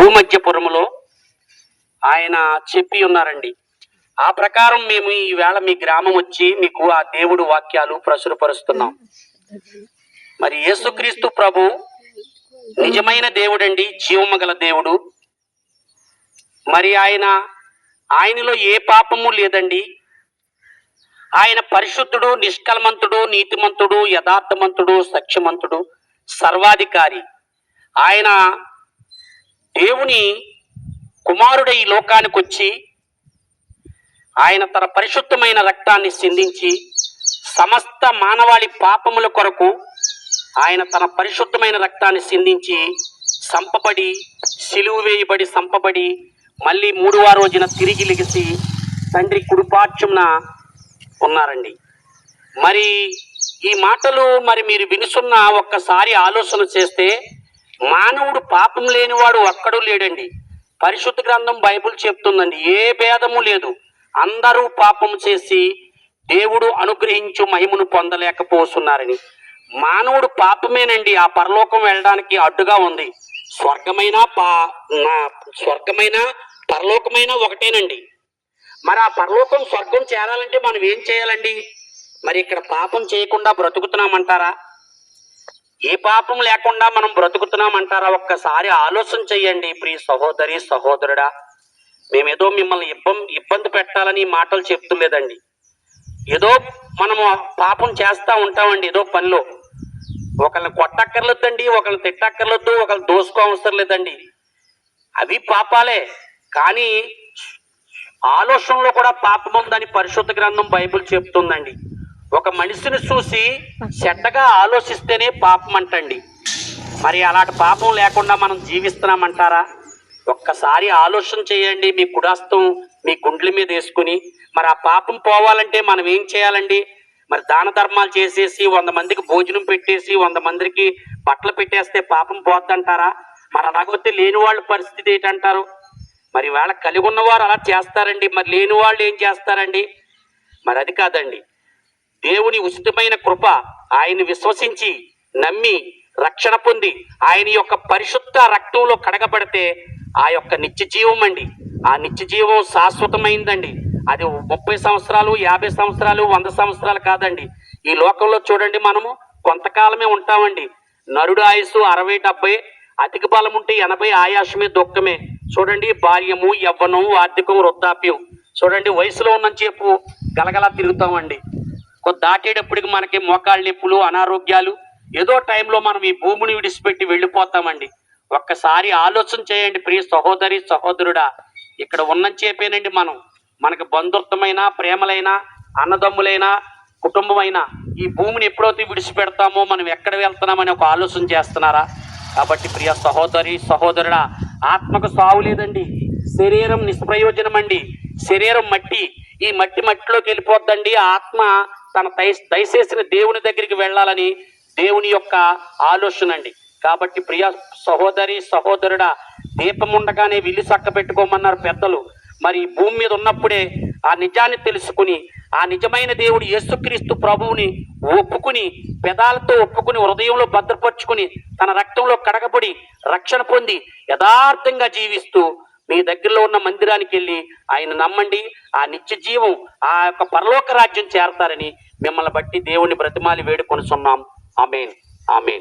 భూమధ్యపురములో ఆయన చెప్పి ఉన్నారండి. ఆ ప్రకారం మేము ఈవేళ మీ గ్రామం వచ్చి మీకు ఆ దేవుడు వాక్యాలు ప్రచురపరుస్తున్నాం. మరి యేసుక్రీస్తు ప్రభు నిజమైన దేవుడండి జీవము గల దేవుడు. మరి ఆయన ఆయనలో ఏ పాపము లేదండి. ఆయన పరిశుద్ధుడు నిష్కల్మంతుడు నీతిమంతుడు యథార్థమంతుడు సత్యమంతుడు సర్వాధికారి. ఆయన దేవుని కుమారుడై ఈ లోకానికి వచ్చి ఆయన తన పరిశుద్ధమైన రక్తాన్ని సిందించి సమస్త మానవాళి పాపముల కొరకు ఆయన తన పరిశుద్ధమైన రక్తాన్ని సిందించి సంపబడి సిలువు వేయబడి సంపబడి మళ్ళీ మూడవ రోజున తిరిగి లెగిసి తండ్రి కుడిపార్చున ఉన్నారండి. మరి ఈ మాటలు మరి మీరు వినుసున్న ఒక్కసారి ఆలోచన చేస్తే మానవుడు పాపం లేనివాడు ఒక్కడూ లేడండి. పరిశుద్ధ గ్రంథం బైబిల్ చెప్తుందండి ఏ భేదము లేదు. అందరూ పాపం చేసి దేవుడు అనుగ్రహించు మహిమను పొందలేకపోతున్నారని. మానవుడు పాపమేనండి ఆ పరలోకం వెళ్ళడానికి అడ్డుగా ఉంది. స్వర్గమైన పా నా స్వర్గమైన పరలోకమైన ఒకటేనండి. మరి ఆ పరలోకం స్వర్గం చేరాలంటే మనం ఏం చేయాలండి? మరి ఇక్కడ పాపం చేయకుండా బ్రతుకుతున్నామంటారా? ఏ పాపం లేకుండా మనం బ్రతుకుతున్నామంటారా? ఒక్కసారి ఆలోచన చెయ్యండి ప్రియ సహోదరి సహోదరుడా. మేమేదో మిమ్మల్ని ఇబ్బంది ఇబ్బంది పెట్టాలని మాటలు చెప్తులేదండి ఏదో మనము పాపం చేస్తూ ఉంటామండి ఏదో పనిలో. ఒకళ్ళని కొట్టక్కర్లేదండి ఒకళ్ళని తిట్టక్కర్లేదు ఒకళ్ళని దోసుకో అవసరం లేదండి. అవి పాపాలే కానీ ఆలోచనలో కూడా పాపం ఉందని పరిశుద్ధ గ్రంథం బైబిల్ చెప్తుందండి. ఒక మనిషిని చూసి చెడ్డగా ఆలోచిస్తేనే పాపం అంటండి. మరి అలాంటి పాపం లేకుండా మనం జీవిస్తున్నామంటారా? ఒక్కసారి ఆలోచన చేయండి మీ కుడాస్తం మీ గుండ్ల మీద వేసుకుని. మరి ఆ పాపం పోవాలంటే మనం ఏం చేయాలండి? మరి దాన ధర్మాలు చేసేసి వంద మందికి భోజనం పెట్టేసి వంద మందికి బట్టలు పెట్టేస్తే పాపం పోద్దంటారా? మరి అలాగొస్తే లేని వాళ్ళ పరిస్థితి ఏంటంటారు? మరి వాళ్ళ కలిగి ఉన్నవారు అలా చేస్తారండి. మరి లేని వాళ్ళు ఏం చేస్తారండి? మరి అది కాదండి. దేవుని ఉచితమైన కృప ఆయన విశ్వసించి నమ్మి రక్షణ పొంది ఆయన యొక్క పరిశుద్ధ రక్తంలో కడగబడితే ఆ యొక్క నిత్య జీవం అండి. ఆ నిత్య జీవం శాశ్వతమైందండి. అది ముప్పై సంవత్సరాలు యాభై సంవత్సరాలు వంద సంవత్సరాలు కాదండి. ఈ లోకంలో చూడండి మనము కొంతకాలమే ఉంటామండి. నరుడు ఆయుస్సు అరవై డెబ్బై అధిక బలం ఉంటే ఎనభై ఆయాసమే దుఃఖమే. చూడండి బాల్యము యవ్వనం ఆర్థికం వృద్ధాప్యం చూడండి వయసులో ఉన్న చెప్పు గలగలా తిరుగుతామండి. దాటేటప్పటికి మనకి మోకాళ్ళ నొప్పులు అనారోగ్యాలు ఏదో టైంలో మనం ఈ భూమిని విడిచిపెట్టి వెళ్ళిపోతామండి. ఒక్కసారి ఆలోచన చేయండి ప్రియ సహోదరి సహోదరుడా. ఇక్కడ ఉన్న చెప్పేనండి మనం. మనకి బంధుత్వమైన ప్రేమలైన అన్నదమ్ములైన కుటుంబమైన ఈ భూమిని ఎప్పుడైతే విడిచిపెడతామో మనం ఎక్కడ వెళ్తున్నామని ఒక ఆలోచన చేస్తున్నారా? కాబట్టి ప్రియ సహోదరి సహోదరుడా ఆత్మకు సావు లేదండి. శరీరం నిష్ప్రయోజనం అండి శరీరం మట్టి. ఈ మట్టి మట్టిలోకి వెళ్ళిపోద్దండి. ఆత్మ తన దయ దయచేసిన దేవుని దగ్గరికి వెళ్ళాలని దేవుని యొక్క ఆలోచన అండి కాబట్టి ప్రియ సహోదరి సహోదరుడా దీపం ఉండగానే విల్లు చక్క పెట్టుకోమన్నారు పెద్దలు. మరి భూమి మీద ఉన్నప్పుడే ఆ నిజాన్ని తెలుసుకుని ఆ నిజమైన దేవుడు యేసుక్రీస్తు ప్రభువుని ఒప్పుకుని పెదాలతో ఒప్పుకుని హృదయంలో భద్రపరుచుకుని తన రక్తంలో కడగబడి రక్షణ పొంది యథార్థంగా జీవిస్తూ మీ దగ్గరలో ఉన్న మందిరానికి వెళ్ళి ఆయన నమ్మండి ఆ నిత్య జీవం ఆ యొక్క పరలోక రాజ్యం చేరతారని మిమ్మల్ని బట్టి దేవుని బ్రతిమాలి వేడుకొనుచున్నాం. ఆమెన్. ఆమెన్.